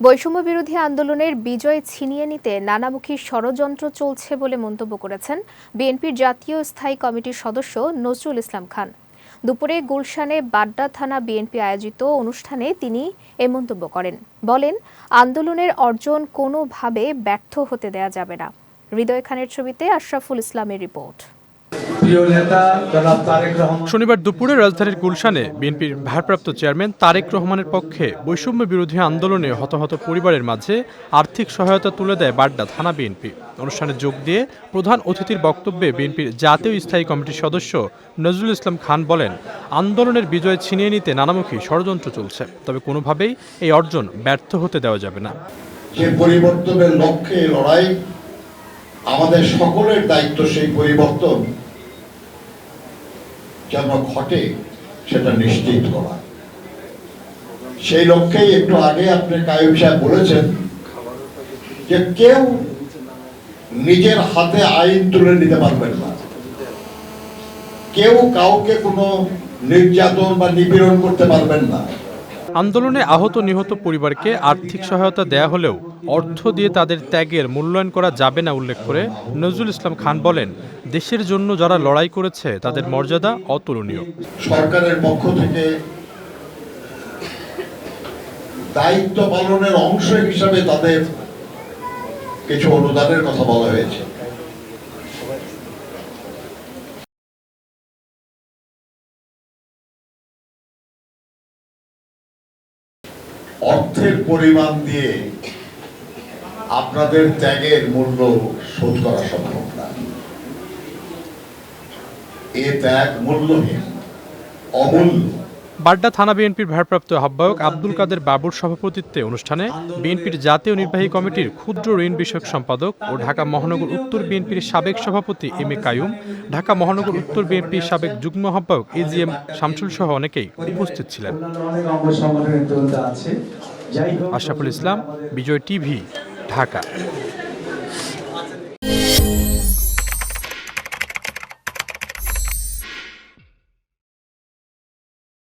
বৈষম্য বিরোধী আন্দোলনের বিজয় ছিনিয়ে নিতে নানামুখী ষড়যন্ত্র চলছে বলে মন্তব্য করেছেন বিএনপির জাতীয় স্থায়ী কমিটির সদস্য নজরুল ইসলাম খান। দুপুরে গুলশানে বাড্ডা থানা বিএনপি আয়োজিত অনুষ্ঠানে তিনি এ মন্তব্য করেন। বলেন, আন্দোলনের অর্জন কোনোভাবে ব্যর্থ হতে দেয়া যাবে না। হৃদয় খানের ছবিতে আশরাফুল ইসলামের রিপোর্ট। শনিবার দুপুরে রাজধানীর গুলশানে বিএনপির ভারপ্রাপ্ত চেয়ারম্যান তারেক রহমানের পক্ষে বৈষম্য বিরোধী আন্দোলনে হতাহত পরিবারের মাঝে আর্থিক সহায়তা তুলে দেয় বাড্ডা থানা বিএনপি। অনুষ্ঠানে যোগ দিয়ে প্রধান অতিথির বক্তব্যে বিএনপির জাতীয় স্থায়ী কমিটির সদস্য নজরুল ইসলাম খান বলেন আন্দোলনের বিজয় ছিনিয়ে নিতে নানামুখী ষড়যন্ত্র চলছে তবে কোনোভাবেই এই অর্জন ব্যর্থ হতে দেওয়া যাবে না। যে পরিবর্তনের লক্ষ্যে লড়াই আমাদের সকলের দায়িত্ব সেই পরিবর্তন। যেন ঘটে সেটা নিশ্চিত করা। সেই লক্ষ্যেই একটু আগে আপনি কায়ুম সাহেব বলেছেন যে কেউ নিজের হাতে আইন তুলে নিতে পারবেন না। কেউ কাউকে কোনো নির্যাতন বা নিপীড়ন করতে পারবেন না। আন্দোলনে আহত নিহত পরিবারকে আর্থিক সহায়তা দেয়া হলেও অর্থ দিয়ে তাদের ত্যাগের মূল্যায়ন করা যাবে না উল্লেখ করে নজরুল ইসলাম খান বলেন, দেশের জন্য যারা লড়াই করেছে তাদের মর্যাদা অতুলনীয়। সরকারের পক্ষ থেকে দায়িত্ব পালনের অংশ হিসাবে তাদের কিছু অনুদানের কথা বলা হয়েছে। অর্থের পরিমাণ দিয়ে আপনাদের ত্যাগের মূল্য শোধ করা সম্ভব না। এ ত্যাগ মূল্যহীন অমূল্য। বাড্ডা থানা বিএনপির ভারপ্রাপ্ত আহ্বায়ক আব্দুল কাদের বাবুর সভাপতিত্বে অনুষ্ঠানে বিএনপির জাতীয় নির্বাহী কমিটির ক্ষুদ্র ঋণ বিষয়ক সম্পাদক ও ঢাকা মহানগর উত্তর বিএনপির সাবেক সভাপতি এম এ কায়ুম, ঢাকা মহানগর উত্তর বিএনপির সাবেক যুগ্ম আহ্বায়ক এজিএম শামসুল সহ অনেকেই উপস্থিত ছিলেন। আশরাফুল ইসলাম, বিজয় টিভি, ঢাকা।